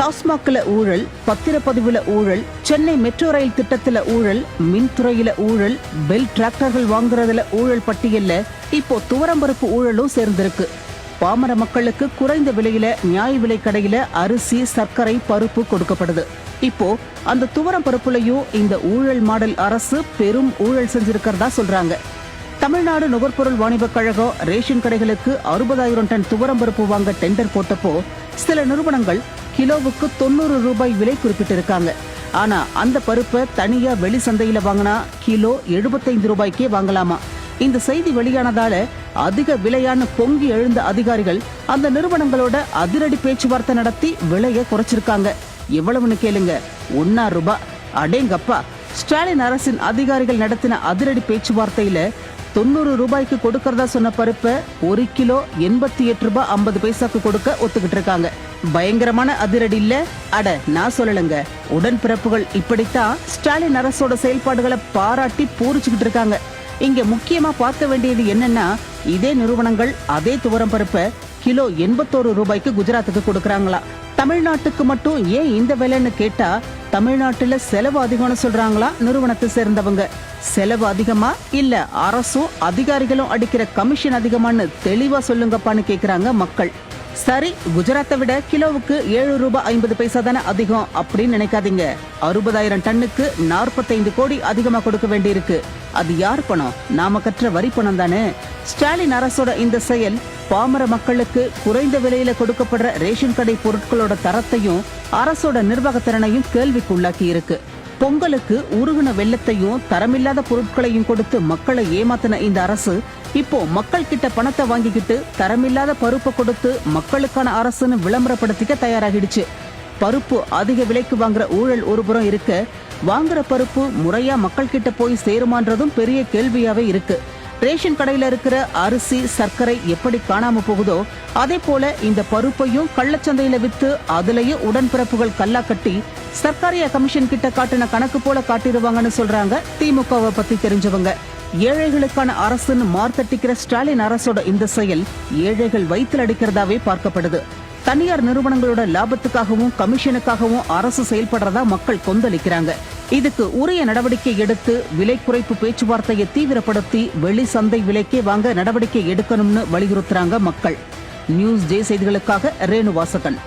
டாஸ்மாக்ல ஊழல் பத்திரப்பதிவுல ஊழல் Chennai metro rail திட்டத்துல ஊழல் மின்துறையில ஊழல் பெல் டிராக்டர்கள் வாங்குறதுல ஊழல் பட்டியல்ல இப்போ துவரம்பருப்பு ஊழலும் சேர்ந்திருக்கு. பாமர மக்களுக்கு குறைந்த விலையில நியாய விலை கடையில அரிசி சர்க்கரை பருப்பு கொடுக்கப்படுது. இப்போ அந்த துவரம் பருப்புலையும் இந்த ஊழல் மாடல் அரசு பெரும் ஊழல் செஞ்சிருக்கிறதா சொல்றாங்க. தமிழ்நாடு நுகர்பொருள் வாணிபக் கழகம் ரேஷன் கடைகளுக்கு அறுபதாயிரம் டன் துவரம்பருப்பு வாங்க டெண்டர் போட்டப்போ சில நிறுவனங்கள் கிலோவுக்கு தொண்ணூறு ரூபாய் விலை குறிப்பிட்டிருக்காங்க. ஆனா அந்த பருப்பை தனியா வெளி சந்தையில வாங்கினா கிலோ எழுபத்தைந்து ரூபாய்க்கே வாங்கலாமா? இந்த செய்தி வெளியானதால அதிக விலையான பொங்கி எழுந்த அதிகாரிகள் அந்த நிறுவனங்களோட அதிரடி பேச்சுவார்த்தை நடத்தி விலையை குறைச்சிருக்காங்க. எவ்வளவுன்னு கேளுங்க. ஒன்னா ரூபாய் அடேங்கப்பா. ஸ்டாலின் அரசின் அதிகாரிகள் நடத்தின அதிரடி பேச்சுவார்த்தையில தொண்ணூறு ரூபாய்க்கு கொடுக்கறதா சொன்ன பருப்பை ஒரு கிலோ எண்பத்தி எட்டு ரூபாய் ஐம்பது பைசாக்கு கொடுக்க ஒத்துக்கிட்டு இருக்காங்க. பயங்கரமான அதிரடி இல்ல? அட நான் சொல்லலைங்க. உடன்பிறப்புகள் இப்படித்தான் ஸ்டாலின் அரசோட செயல்பாடுகளை பாராட்டி பூரிச்சுக்கிட்டு இருக்காங்க. இங்க முக்கியமா பார்க்க வேண்டியது என்னன்னா இதே நிறுவனங்கள் அதே துவரம் பருப்பை கிலோ எண்பத்தோரு ரூபாய்க்கு குஜராத்துக்கு கொடுக்கறாங்களா? தமிழ்நாட்டுக்கு மட்டும் ஏன் இந்த விலைன்னு கேட்டா தமிழ்நாட்டுல செலவு அதிகம்னு சொல்றாங்களா? நிறுவனத்தை சேர்ந்தவங்க. செலவு அதிகமா? இல்ல அரசும் அதிகாரிகளும் அடிக்கிற கமிஷன் அதிகமான்னு தெளிவா சொல்லுங்கப்பான்னு கேக்குறாங்க மக்கள். சரி குஜராத்தை விட கிலோவுக்கு ஏழு ரூபாய் ஐம்பது பைசா தானே அதிகம் அப்படின்னு நினைக்காதீங்க. அறுபதாயிரம் டன்னுக்கு நாற்பத்தைந்து கோடி அதிகமா கொடுக்க வேண்டியிருக்கு. அது யார் பணம்? நாம கற்ற வரி பணம் தானே? ஸ்டாலின் அரசோட இந்த செயல் பாமர மக்களுக்கு குறைந்த விலையில கொடுக்கப்படுற ரேஷன் கடை பொருட்களோட தரத்தையும் அரசோட நிர்வாகத்திறனையும் கேள்விக்குள்ளாக்கி இருக்கு பொங்கலுக்கு உருகுன வெள்ளத்தையும் தரமில்லாத பொருட்களையும் கொடுத்து மக்களை ஏமாத்தின இந்த அரசு இப்போ மக்கள் கிட்ட பணத்தை வாங்கிக்கிட்டு தரமில்லாத பருப்பை கொடுத்து மக்களுக்கான அரசுன்னு விளம்பரப்படுத்திக்க தயாராகிடுச்சு. பருப்பு அதிக விலைக்கு வாங்குற ஊழல் ஒருபுறம் இருக்க வாங்குற பருப்பு முறையா மக்கள் கிட்ட போய் சேருமான்றதும் பெரிய கேள்வியாவே இருக்கு. ரேஷன் கடையில இருக்கிற அரிசி சர்க்கரை எப்படி காணாம போகுதோ அதே போல இந்த பருப்பையும் கள்ளச்சந்தையில வித்து அதுலயும் உடன்பிறப்புகள் கல்லா கட்டி சர்க்காரிய கமிஷன் கிட்ட காட்டின கணக்கு போல காட்டிடுவாங்கன்னு சொல்றாங்க திமுகவை பத்தி தெரிஞ்சவங்க. ஏழைகளுக்கான அரசுன்னு மார்த்தட்டிக்கிற ஸ்டாலின் அரசோட இந்த செயல் ஏழைகள் வயிற்றில் அடிக்கிறதாவே பார்க்கப்படுது. தனியார் நிறுவனங்களோட லாபத்துக்காகவும் கமிஷனுக்காகவும் அரசு செயல்படுறதா மக்கள் கொந்தளிக்கிறாங்க. இதுக்கு உரிய நடவடிக்கை எடுத்து விலை குறைப்பு பேச்சுவார்த்தையை தீவிரப்படுத்தி வெளி சந்தை விலைக்கே வாங்க நடவடிக்கை எடுக்கணும்னு வலியுறுத்துறாங்க மக்கள். நியூஸ் ஜே செய்திகளுக்காக ரேணு வாசகன்